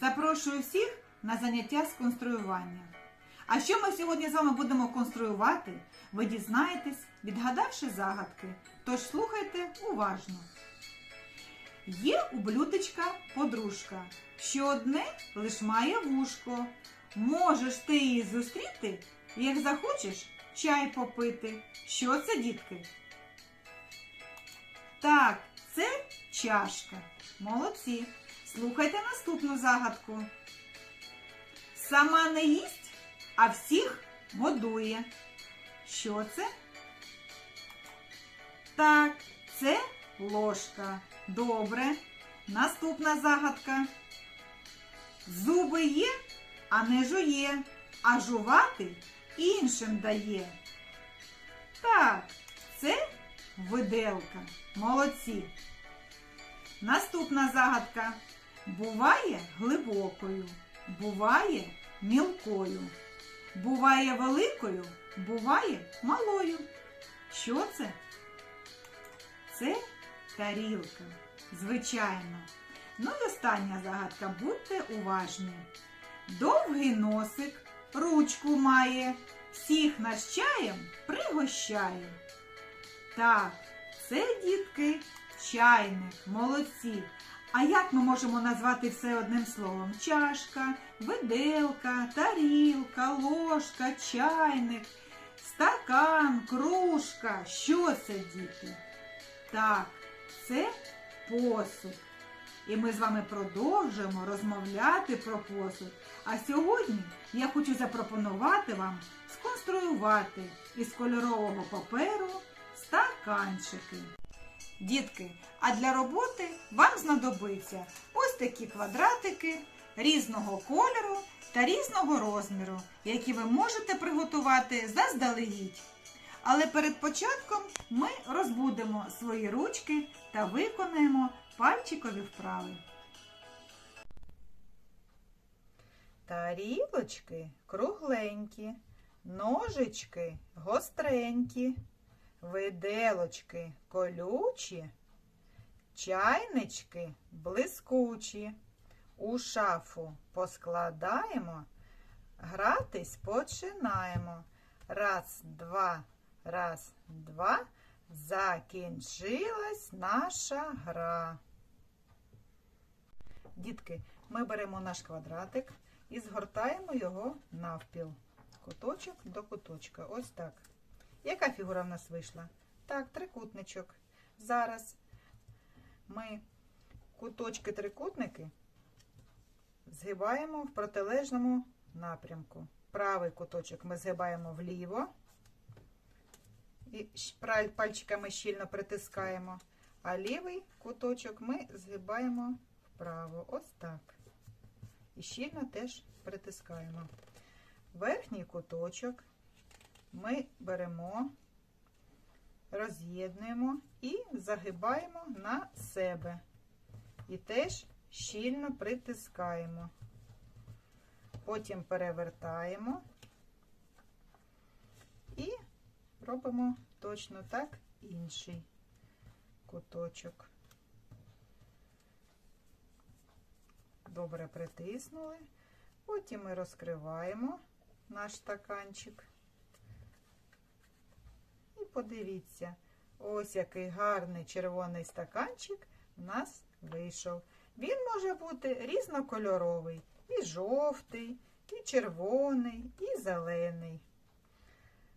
Запрошую всіх на заняття з конструювання. А що ми сьогодні з вами будемо конструювати, ви дізнаєтесь, відгадавши загадки. Тож слухайте уважно. Є у блюдечка подружка, що одне лиш має вушко. Можеш ти її зустріти, як захочеш чай попити. Що це, дітки? Так, це чашка. Молодці. Слухайте наступну загадку. Сама не їсть, а всіх годує. Що це? Так, це ложка. Добре. Наступна загадка. Зуби є, а не жує, а жувати іншим дає. Так, це виделка. Молодці. Наступна загадка. Буває глибокою, буває мілкою, буває великою, буває малою. Що це? Це тарілка. Звичайно. Ну і остання загадка. Будьте уважні. Довгий носик, ручку має, всіх нас чаєм пригощає. Так, це дітки чайник, молодці. А як ми можемо назвати все одним словом? Чашка, виделка, тарілка, ложка, чайник, стакан, кружка. Що це, діти? Так, це посуд. І ми з вами продовжуємо розмовляти про посуд. А сьогодні я хочу запропонувати вам сконструювати із кольорового паперу стаканчики. Дітки, а для роботи вам знадобиться ось такі квадратики різного кольору та різного розміру, які ви можете приготувати заздалегідь. Але перед початком ми розбудемо свої ручки та виконаємо пальчикові вправи. Тарілочки кругленькі, ножички гостренькі, виделочки колючі, чайнички блискучі. У шафу поскладаємо, гратись починаємо. Раз, два, раз, два. Закінчилась наша гра. Дітки, ми беремо наш квадратик і згортаємо його навпіл. Куточок до куточка. Ось так. Яка фігура в нас вийшла? Так, трикутничок. Зараз ми куточки-трикутники згибаємо в протилежному напрямку. Правий куточок ми згибаємо вліво і пальчиками щільно притискаємо, а лівий куточок ми згибаємо вправо. Ось так. І щільно теж притискаємо. Верхній куточок ми беремо, роз'єднуємо і загибаємо на себе. І теж щільно притискаємо. Потім перевертаємо і робимо точно так інший куточок. Добре притиснули. Потім ми розкриваємо наш стаканчик. Подивіться, ось який гарний червоний стаканчик у нас вийшов. Він може бути різнокольоровий, і жовтий, і червоний, і зелений.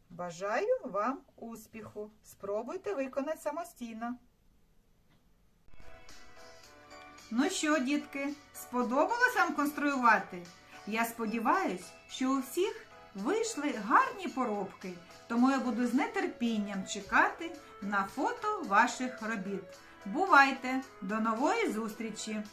Бажаю вам успіху! Спробуйте виконати самостійно. Ну що, дітки, сподобалось вам конструювати? Я сподіваюсь, що у всіх вийшли гарні поробки, тому я буду з нетерпінням чекати на фото ваших робіт. Бувайте! До нової зустрічі!